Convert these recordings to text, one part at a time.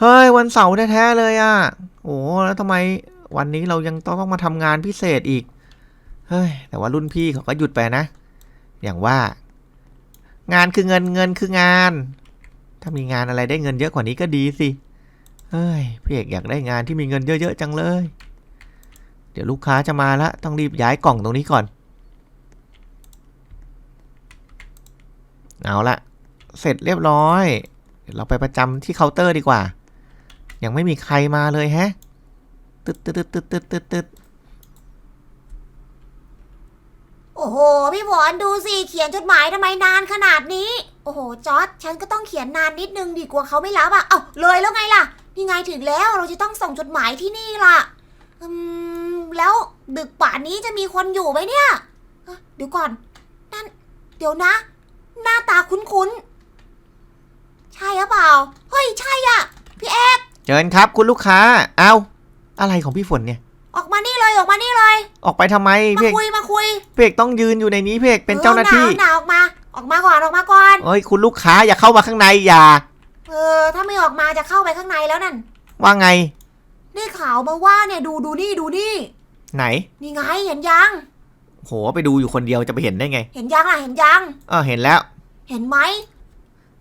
เฮ้ย วันเสาร์แท้ๆเลยอะ่ะ โอ้แล้วทำไมวันนี้เรายังต้องมาทำงานพิเศษอีก เฮ้ย แต่ว่ารุ่นพี่เขาก็หยุดไปนะ อย่างว่า งานคือเงินเงินคืองาน ถ้ามีงานอะไรได้เงินเยอะกว่านี้ก็ดีสิ เฮ้ยพี่เอกอยากได้งานที่มีเงินเยอะๆจังเลย เดี๋ยวลูกค้าจะมาละต้องรีบย้ายกล่องตรงนี้ก่อน เอาละเสร็จเรียบร้อยเราไปประจำที่เคาน์เตอร์ดีกว่า ยังไม่มีใครมาเลยแฮะตึ๊ดตึ๊ดตึ๊ดตึ๊ดตึ๊ดตึ๊ดตึ๊ดโอ้โห พี่ฝนดูสิเขียนจดหมายทำไมนานขนาดนี้ โอ้โหจอร์ดฉันก็ต้องเขียนนานนิดนึงดีกว่าเขาไม่รับอะ เอ้าเลยแล้วไงล่ะ นี่ไงถึงแล้วเราจะต้องส่งจดหมายที่นี่ล่ะ อืม แล้วดึกป่านนี้จะมีคนอยู่ไหมเนี่ยเอ้อเดี๋ยวก่อน นั่น เดี๋ยวนะ หน้าตาคุ้นๆ ใช่หรือเปล่า เฮ้ย ใช่อะ พี่เอก เชิญครับคุณลูกค้า เอาอะไรของพี่ฝนเนี่ย ออกมานี่เลยออกมานี่เลย ออกไปทำไมมาพี่เอกคุยมาคุยพี่เอกต้องยืนอยู่ในนี้พี่เอกเป็นเจ้าหน้าที่ ออหนาวหนาวออกมา ออกมาก่อนออกมาก่อน เอ้ยคุณลูกค้าอย่าเข้ามาข้างในอย่า เออ ถ้าไม่ออกมาจะเข้าไปข้างในแล้วนั่นว่าไง ได้ข่าวมาว่าเนี่ยดูดูนี่ดูนี่ไหน นี่ไงเห็นยัง โหไปดูอยู่คนเดียวจะไปเห็นได้ไง เห็นยังล่ะเห็นยัง เออเห็นแล้ว เห็นไหม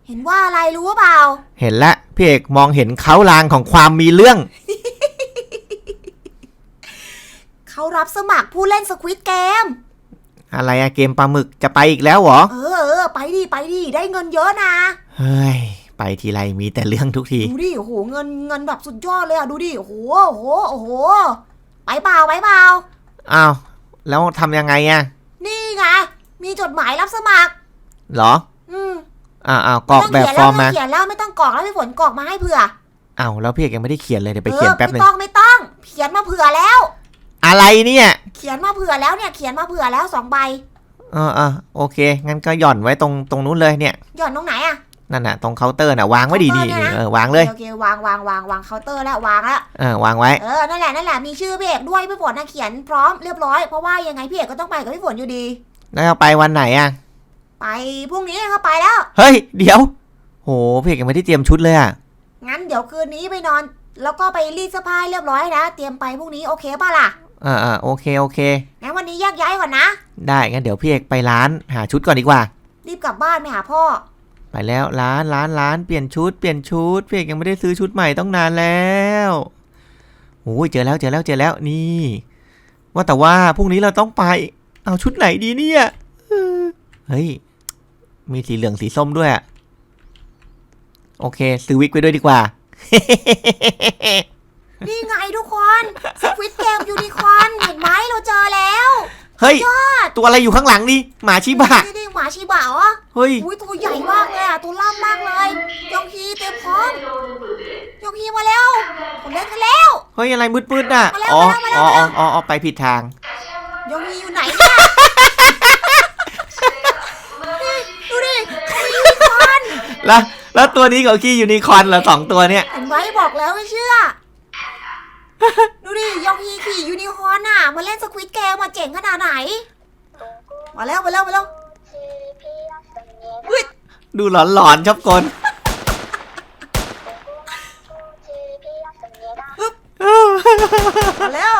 เห็นว่าอะไรรู้หรือเปล่า เห็นแล้วพี่เอกมองเห็นเขาลางของความมีเรื่อง เขารับสมัครผู้เล่นสควิตเกม อะไรอะเกมปลาหมึกจะไปอีกแล้วเหรอ เออเออไปดิไปดิได้เงินเยอะนะเฮ้ย ไปทีไรมีแต่เรื่องทุกที ดูดิโอ้โหเงินเงินแบบสุดยอดเลยอะดูดิโอ้โหโอ้โหโอ้โหไปเปล่าไปเปล่าอ้าว แล้วทำยังไงอะนี่ไงมีจดหมายรับสมัคร เหรอ อืมอ้าวอ้าวกรอกแบบฟอร์มมาไต้องเขียนแล้วไม่ต้องกรอกแล้วพี่ฝนกรอกมาให้เผื่ออ้าวแล้วพี่เอกยังไม่ได้เขียนเลยเดี๋ยวไปเขียนแป๊บหนึไม่งต้องไม่ต้อง เขียนมาเผื่อแล้ว อะไรเนี่ย เขียนมาเผื่อแล้วเนี่ยเขียนมาเผื่อแล้วสองใบเออเออโอเค งั้นก็หย่อนไว้ตรงตรงนู้นเลยเนี่ย หย่อนตรงไหนอะนั่นน่ะตรงเคาน์เตอร์น่ะวางไว้ดีดีเคาน์เตอร์เนี่ยนะเออวางเลยโอเควางวางวางวางเคาน์เตอร์แล้ววางแล้วเออวางไว้เออนั่นแหละนั่นแหละมีชื่อพี่เอกด้วยพี่ฝนนะเขียนพร้อมเรียบร้อยเพราะว่ายังไงพี่เอกก็ต้องไปกับพี่ฝนอยู่ดี แล้วเอาไปวันไหนอะ ไปพรุ่งนี้เข้าไปแล้ว เฮ้ย เดี๋ยว โหพี่เอกยังไม่ได้เตรียมชุดเลยอะงั้นเดี๋ยวคืนนี้ไปนอน แล้วก็ไปรีดเสื้อผ้าให้เรียบร้อยนะ เตรียมไปพรุ่งนี้โอเคป่ะล่ะ อ่าอ่าโอเคโอเค งั้นวันนี้แยกย้ายก่อนนะ ได้งั้นเดี๋ยวพี่เอกไปร้านหาชุดก่อนดีกว่า รีบกลับบ้านไปหาพ่อ ไปแล้วร้านร้านร้านเปลี่ยนชุดเปลี่ยนชุดพี่เอกยังไม่ได้ซื้อชุดใหม่ต้องนานแล้วโอ้ยเจอแล้วเจอแล้วเจอแล้วนี่ ว่าแต่ว่าพรุ่งนี้เราต้องไป เอาชุดไหนดีเนี่ยเออเฮ้ย มีสีเหลืองสีส้มด้วยอะโอเค ซื้อวิกไปด้วยดีกว่า นี่ไงทุกคนสควิตเกมยูนิคอนเห็นไหมเราเจอแล้ว เฮ้ยตัวอะไรอยู่ข้างหลังนี่หมาชิบะนี่นี่หมาชิบะเหรอเฮ้ย อุ้ยตัวใหญ่มากเลยอะตัวล่ำมากเลยยองฮีเตรียมพร้อมยองฮีมาแล้วผมเล่นกันแล้ว เฮ้ย อะไรมืดๆน่ะมาแล้วอ๋อมาแล้วอ๋อมาแล้วอ๋อ อ๋อ ไปผิดทาง แล้วแล้วตัวนี้กับขี้ยูนิคอร์นเหรอสองตัวเนี่ย เห็นไหมบอกแล้วไม่เชื่อ ดูดิยองฮีขี่ยูนิคอร์นอะ มาเล่นสควิตเกมมาเจ๋งขนาดไหน มาแล้วมาแล้วมาแล้วเฮ้ยดูหลอนๆชอบกลมาแล้ว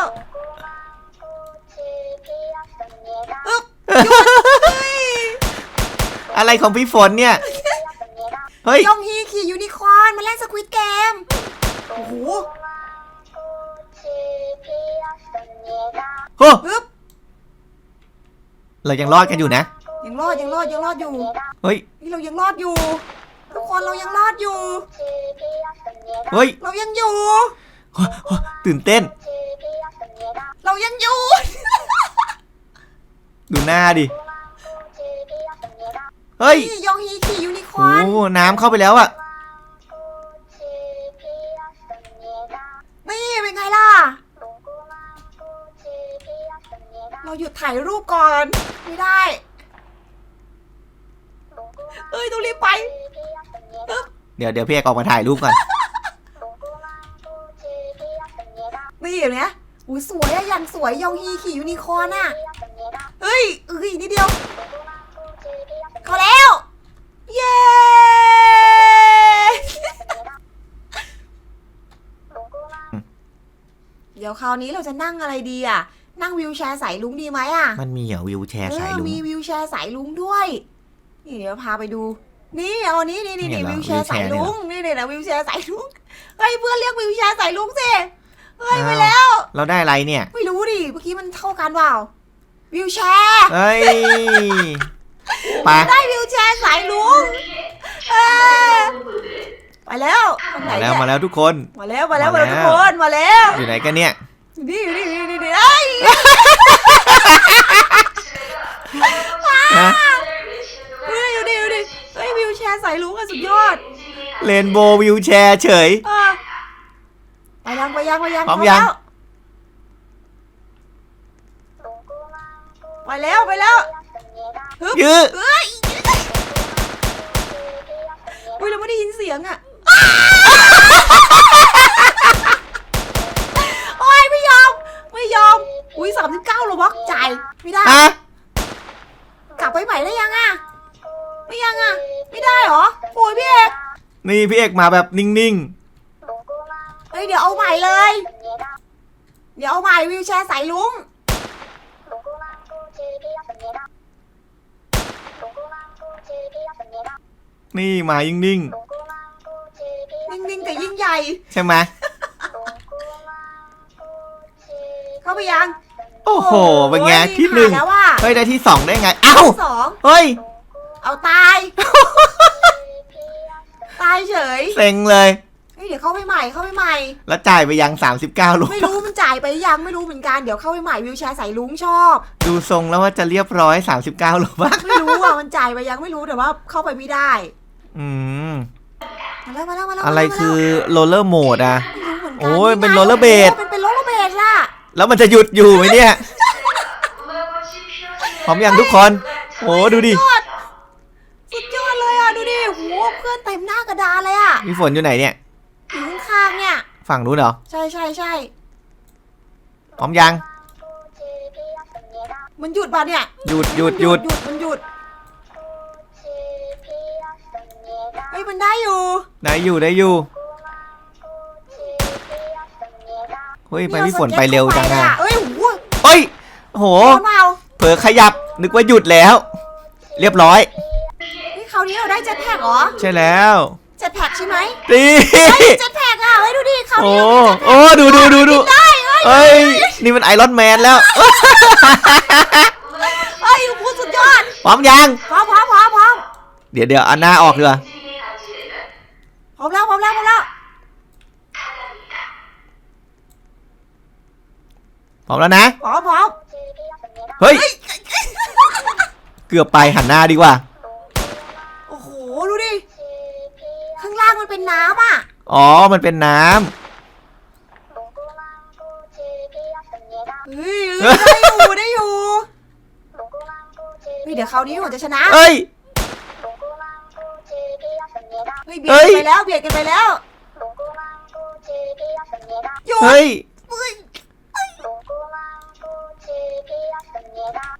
อึ๊บหยุดเฮ้ยอะไรของพี่ฝนเนี่ย เฮ้ย ยองฮีขี่ยูนิคอร์นมาเล่นสควิตเกม โอ้โหโอ้ฮึบเรายังรอดกันอยู่นะ ยังรอดยังรอดยังรอดอยู่ เฮ้ย นี่เรายังรอดอยู่ ทุกคนเรายังรอดอยู่ เฮ้ยเรายังอยู่ตื่นเต้น เรายังอยู่ ดูหน้าดิ เฮ้ย นี่ยองฮีขี่ยูนิคโอ้อร์นน้ำเข้าไปแล้วอะนี่เป็นไงล่ะ เราหยุดถ่ายรูปก่อน ไม่ได้ เอ้ยต้องรีบไปเดี๋ยวเดี๋ยวพี่เอกออกมาถ่ายรูปก่อน นี่เห็นไหมอุ้ยสวยอะอย่างสวยยองฮีขี่ยูนิคอร์นอะเฮ้ยเอ้ยนิดเดียว เข้าแล้ว เย้ เดี๋ ยวคราวนี้เราจะนั่งอะไรดีอะ นั่งวิวแชร์สายลุงดีไหมอะมันมีเหรอวิวแชร์เอสายอลุงมีวิวแชร์สายลุงด้วย นี่เดี๋ยวพาไปดู นี่เอาอันนี้นี่นี่เนี่นี่ยเหรอวิวแชร์สายวิวแชร์เนี่ยลุเหรองนี่นี่นะวิวแชร์สายลุงเฮ้ยเพื่อนเรียกวิวแชร์สายลุงสิเฮ้ยอ้าวไปแล้ว เราได้อะไรเนี่ย ไม่รู้ดิเมื่อกี้มันเท่ากันเปล่าวิวแชร์เฮ้ยไปได้วิวแชร์สายลุงเออ ไปแล้วทางไหนมาเนี่แล้วยมาแล้วทุกคน มาแล้วมาแล้วมามาแล้วแล้วทุกคนมาแล้วอยู่ไหนกันเนี่ย นี่นี่นี่นี่นี่เอ้ยฮะเฮ้ยดูดิดูดิเฮ้ยวิวแชร์สายลุงอะสุดยอดเรนโบว์วิวแชร์เฉย เออไปยังไปยังไปยังพร้อมยัง แล้วไปแล้วไปแล้วฮึบยื้อเอ้ยอุ้ยเราไม่ได้ยินเสียงอะ โอ้ยไม่ยอม ไม่ยอม อุ้ยสามสิบเก้าโลบักจ่ายไม่ได้ฮะกลับไปใหม่ได้ยังอะไม่ยังอะไม่ได้เหรอ โอ้ยพี่เอกนี่พี่เอกมาแบบนิ่งเฮ้ยเดี๋ยวเอาใหม่เลย เดี๋ยวเอาใหม่วิวแชร์สายลุง ๆ นี่มายิ่งนิ่ง นิ่งๆแต่ยิ่งใหญ่ๆใช่ไหมเข้าไปยังโอ้โหเป็นไงโอ้ยที่หนึ่งผ่าแล้วว่าเฮ้ยได้ที่สองได้ไงเอ้าสองเฮ้ยเอาตาย ตายเฉยเซ็งเลยเฮ้ยเดี๋ยวเข้าไปใหม่เข้าไปใหม่ แล้วจ่ายไปยัง 39ลูกไม่รู้มันจ่ายไปยังไม่รู้เหมือนกันเดี๋ยวเข้าไปใหม่วิวแชร์สายลุงชอบ ดูทรงแล้วว่าจะเรียบร้อย 39ลูกบ้างไม่รู้อะมันจ่ายไปยังไม่รู้แต่ว่าเข้าไปไม่ได้ อืม มาแล้วมาแล้วมาแล้วอะไรมาแล้วคือโรลเลอร์โหมดอะไม่รู้เหมือนกันโอ้ยไงเป็นโรลเลอร์เบลดโอ้เป็นเป็นโรลเลอร์เบลดล่ะ แล้วมันจะหยุดอยู่ไหมเนี่ยพร้อมยังทุกคนโอ้ดูดิสุดยอดสุดยอดเลยอะดูดิโหเพื่อนเต็มหน้ากระดานเลยอะพี่ฝนอยู่ไหนเนี่ยอยู่ข้างๆเนี่ย ฝั่งนู้นเหรอ ใช่ใช่ใช่พร้อมยัง มันหยุดป่ะเนี่ย หยุดหยุดหยุดหยุดมันหยุด ได้อยู่ ได้อยู่ได้อยู่เฮ้ยไปพี่ฝนไปเร็วจังอะอะเอ้ยโหเฮ้ยโหโดนเมาเผลอขยับนึกว่าหยุดแล้ว เรียบร้อยนี่คราวนี้เราได้เจ็ตแพ็กเหรอ ใช่แล้วเจ็ตแพ็กใช่ไหมตีเจ็ตแพ็กอะเฮ้ยดูดิคราวโอ้นี้เราได้เจ็ตแพ็กโอ้ดูดูดูดูได้เอ้ยเอ้ยนี่มันไอรอนแมนแล้วเอ้ยพูดสุดยอดพร้อมยังพร้อมพร้อมพร้อมพร้อมเดี๋ยวเดี๋ยวเอาหน้าออกดีกว่าพร้อม แล้วพร้อมแล้วพร้อมแล้วพร้อมแล้วนะ พร้อมพร้อมเฮ้ย เกือบไปหันหน้าดีกว่า โอ้โห ดูดิ ข้างล่างมันเป็นน้ำอะ อ๋อ มันเป็นน้ำเฮ้ยเฮ้ยได้อยู่ได้อยู่เฮ้ยเดี๋ยวคราวนี้ผมจะชนะ เอ้ย ฮ้ยเบียดกันไปแล้วเบียดกันไปแล้วหยุดเฮ้ย เฮ้ย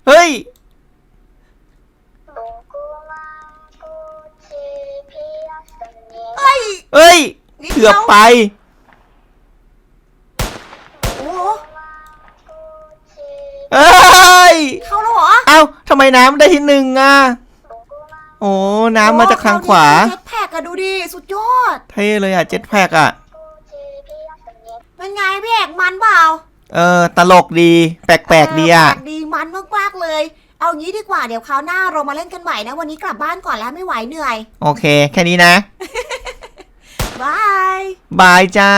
เฮ้ย เฮ้ยเฮ้ยนิดเกืดีอยวบไป โอ้โหเอ้ย เข้าแล้วเหรอเอ้าทำไมน้ำได้ที่หนึ่งอะ โอ้ น้ำมาจากทางขวาเจ็ตแพ็กอะดู ดิ สุดยอด เท่เลยอะเจ็ตแพ็กอะ เป็นไงพี่เอกมันเปล่าเออ ตลกดี แปลกๆดีอะ แปลกดีมันมากๆเลย เอางี้ดีกว่าเดี๋ยวคราวหน้าเรามาเล่นกันใหม่นะ วันนี้กลับบ้านก่อนแล้วไม่ไหวเหนื่อยโอเค แค่นี้นะ บาย บายจ้า